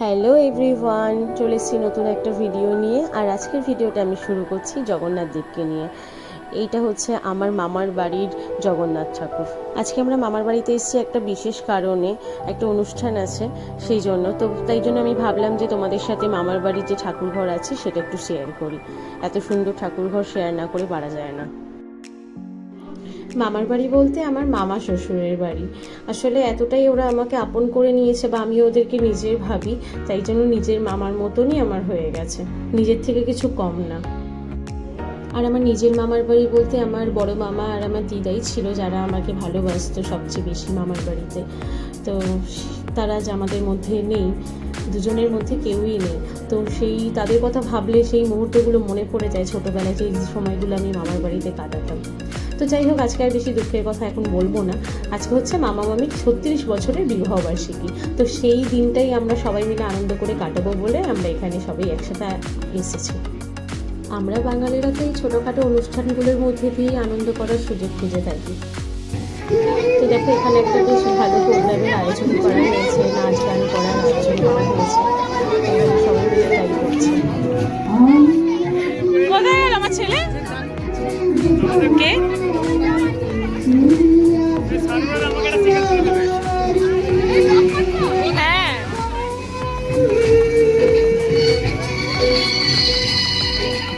Hello everyone, চলে এসেছি নতুন একটা ভিডিও নিয়ে। আর আজকের ভিডিওটা আমি শুরু করছি জগন্নাথ দেবকে নিয়ে। এইটা হচ্ছে আমার মামার বাড়ির জগন্নাথ ঠাকুর। আজকে আমরা মামার বাড়িতে এসেছি একটা বিশেষ কারণে, একটা অনুষ্ঠান আছে সেই জন্য। তো তাই জন্য আমি ভাবলাম যে তোমাদের সাথে মামার বাড়ির যে ঠাকুর ঘর আছে সেটা একটু শেয়ার করি। এত সুন্দর ঠাকুর ঘর শেয়ার না করে পারা যায় না। মামার বাড়ি বলতে আমার মামা শ্বশুরের বাড়ি। আসলে এতটাই ওরা আমাকে আপন করে নিয়েছে বা আমি ওদেরকে নিজের ভাবি, তাই জন্য নিজের মামার মতনই আমার হয়ে গেছে। নিজের থেকে কিছু কম না। আর আমার নিজের মামার বাড়ি বলতে আমার বড় মামা আর আমার দিদাই ছিল যারা আমাকে ভালোবাসতো সবচেয়ে বেশি মামার বাড়িতে। তো তারা আমাদের মধ্যে নেই, দুজনের মধ্যে কেউই নেই। তো সেই তাদের কথা ভাবলে সেই মুহূর্তগুলো মনে পড়ে যায় ছোটোবেলায় যে সময়গুলো আমি মামার বাড়িতে কাটাতাম। তো যাই হোক, আজকে আর বেশি দুঃখের কথা এখন বলব না। আজকে হচ্ছে মামা মামির ছত্রিশ বছরের বিবাহবার্ষিকী। তো সেই দিনটাই আমরা সবাই মিলে আনন্দ করে কাটাবো বলে আমরা এখানে সবাই একসাথে এসেছি। আমরা বাঙালিরা তো এই ছোটোখাটো অনুষ্ঠানগুলোর মধ্যে দিয়েই আনন্দ করার সুযোগ খুঁজে থাকি তো দেখো, এখানে একটা বেশ ভালো প্রোগ্রামের আয়োজন করা হয়েছে, নাচ গান করার আয়োজন করা হয়েছে। সবাই মিলে তাই করছি।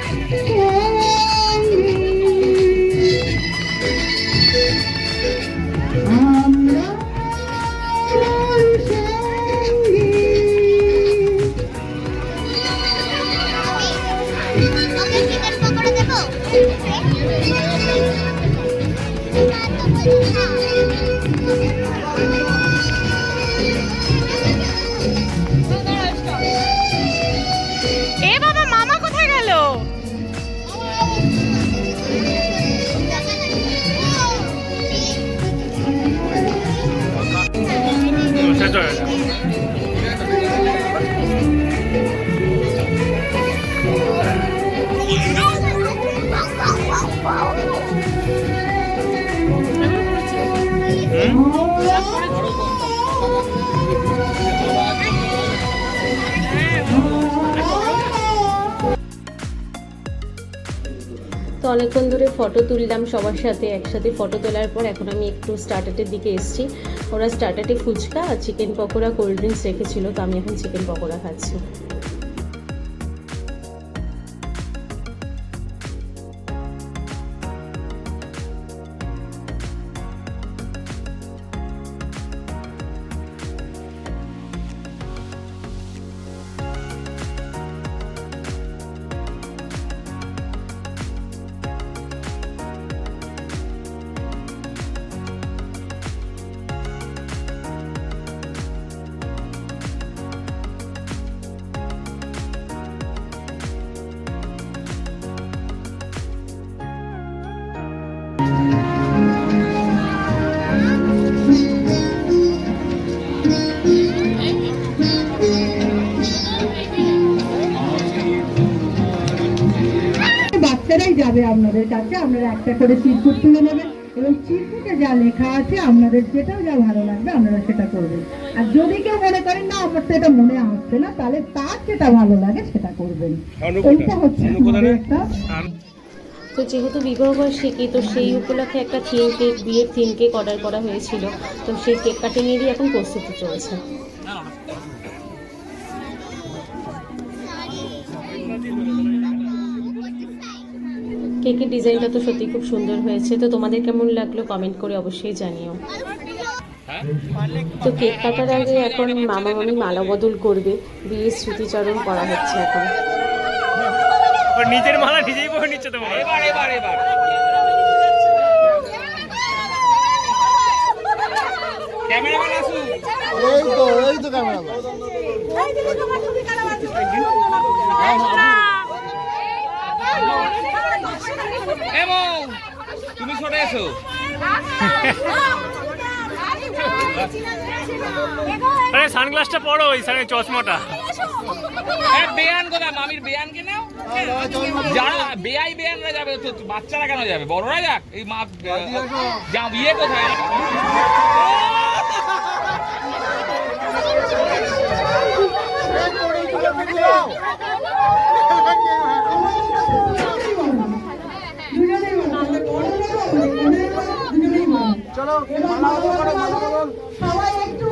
ওকে চিকেন তো অনেকক্ষণ ধরে ফটো তুললাম, সবার সাথে একসাথে ফটো তোলার পর এখন আমি একটু স্টার্টারের দিকে এসেছি। ওরা স্টার্টারে ফুচকা আর চিকেন পকোড়া কোল্ড ড্রিঙ্কস রেখেছিল, তো আমি এখন চিকেন পকোড়া খাচ্ছি। যাবে আপনাদের কাছে। আপনারা একটা করে চিরকুট তুলে নেবেন এবং চিরকুটে যা লেখা আছে আপনাদের যেটা যা ভালো লাগবে আপনারা সেটা করবেন। আর যদি কেউ মনে করেন না আমার তো এটা মনে আসছে না তাহলে তার যেটা ভালো লাগে সেটা করবেন। এইটা হচ্ছে একটা তো যেহেতু বিবাহবার্ষিকী তো সেই উপলক্ষে একটা থিম কেক বিয়ের থিম কেক অর্ডার করা হয়েছিল। তো সেই কেক কাটিংয়েরই এখন প্রস্তুতি চলছে। কেকের ডিজাইনটা তো সত্যি খুব সুন্দর হয়েছে। তো তোমাদের কেমন লাগল কমেন্ট করে অবশ্যই জানিও। তো কেক কাটার আগে এখন মামা মামি মালা বদল করবে বিয়ের স্মৃতিচারণ করা হচ্ছে এখন। নিজের মালা নিজেই বয়ে নিচ্ছে তো এবার এবার এবার। ক্যামেরাম্যান আসুন এই তো এই তো ক্যামেরা এবং তুমি সরে এসো। আরে সানগ্লাসটা পরো ওই সামনে চশমাটা। বেয়ান কোথায়? মামির বেয়ান কে নাও? যারা বেয়াই বেয়ানরা যাবে তো বাচ্চারা কেন যাবে? বড়রা যাক এই মা যা বিয়ে কোথায় দুজনেই বলো। বড় বলো, দুজনেই বলো, দুজনেই বলো। চলো এবার মালা বড় বলো, বলো, মালা বলো। সবাই একটু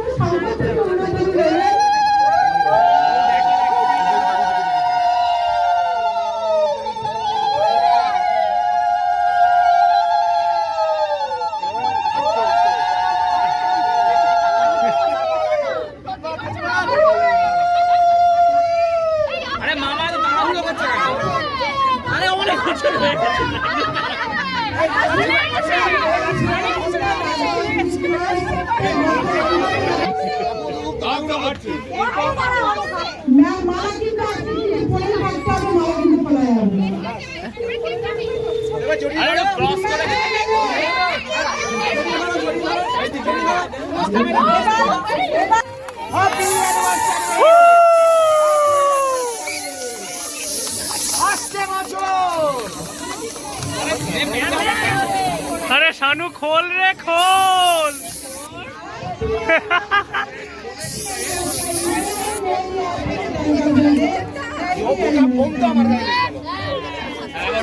আরে মামা তো তাড়াহুড়ো করছে কেন আরে অনেক কিছু হয়ে গেছে। আপনি যদি পরে থাকতে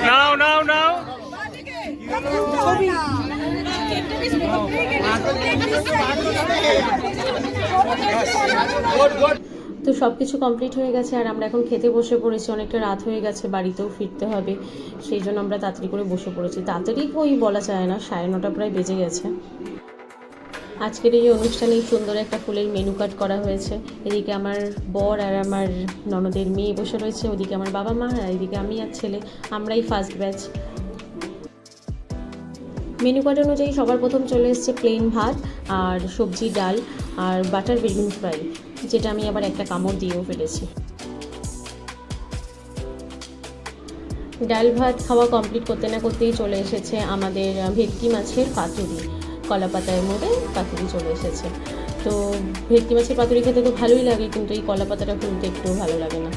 নাও নাও নাও। তো সব কিছু কমপ্লিট হয়ে গেছে আর আমরা এখন খেতে বসে পড়েছি। অনেকটা রাত হয়ে গেছে, বাড়িতেও ফিরতে হবে। সেই জন্য আমরা তাড়াতাড়ি করে বসে পড়েছি। তাড়াতাড়ি ওই বলা যায় না, সাড়ে নটা প্রায় বেজে গেছে। আজকের এই অনুষ্ঠানে সুন্দর একটা ফুলের মেনু কাট করা হয়েছে। এদিকে আমার বর আর আমার ননদের মেয়ে বসে রয়েছে, ওদিকে আমার বাবা মা, আর এদিকে আমি আর ছেলে। আমরাই ফার্স্ট ব্যাচ মেনু কার্ড অনুযায়ী সবার প্রথম চলে এসেছে প্লেন ভাত আর সবজি, ডাল আর বাটার বেগুন ফ্রাই যেটা আমি আবার একটা কামড় দিয়েও ফেলেছি। ডাল ভাত খাওয়া কমপ্লিট করতে না করতেই চলে এসেছে আমাদের ভেটকি মাছের পাতুরি। কলা পাতায় মোড়ে পাতুরি চলে এসেছে। তো ভেটকি মাছের পাতুরি খেতে তো ভালোই লাগে, কিন্তু এই কলা পাতাটা খুলতে একটু ভালো লাগে না।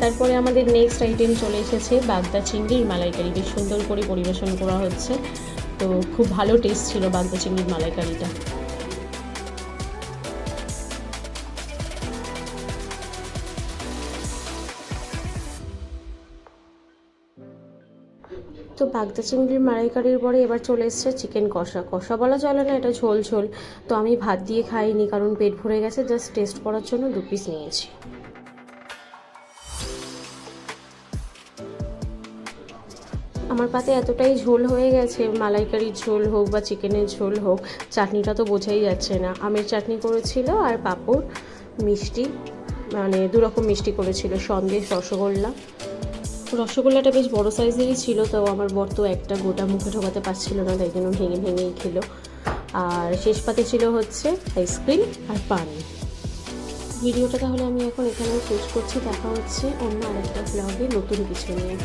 তারপরে আমাদের নেক্সট আইটেম চলে এসেছে, বাগদা চিংড়ির মালাইকারি। বেশ সুন্দর করে পরিবেশন করা হচ্ছে। তো খুব ভালো টেস্ট ছিল বাগদা চিংড়ির মালাইকারিটা। তো বাগদা চিংড়ির মালাইকারির পরে এবার চলে এসছে চিকেন কষা। কষা বলা চলে না, এটা ঝোল ঝোল। তো আমি ভাত দিয়ে খাইনি কারণ পেট ভরে গেছে জাস্ট টেস্ট করার জন্য দু পিস নিয়েছি। আমার পাতে এতটাই ঝোল হয়ে গেছে, মালাইকারির ঝোল হোক বা চিকেনের ঝোল হোক, চাটনিটা তো বোঝাই যাচ্ছে না। আমের চাটনি করেছিল আর পাঁপড়, মিষ্টি মানে দুরকম মিষ্টি করেছিল, সন্দেশ, রসগোল্লা। রসগোল্লাটা বেশ বড় সাইজেরই ছিল, তো আমার বর তো একটা গোটা মুখে ঢোকাতে পারছিল না, তাই জন্য ভেঙে ভেঙেই খেলো। আর শেষ পাতে ছিল হচ্ছে আইসক্রিম আর পানি। ভিডিওটা তাহলে আমি এখন এখানে শেষ করছি, দেখা হচ্ছে অন্য আরেকটা ব্লগে নতুন কিছু নিয়ে।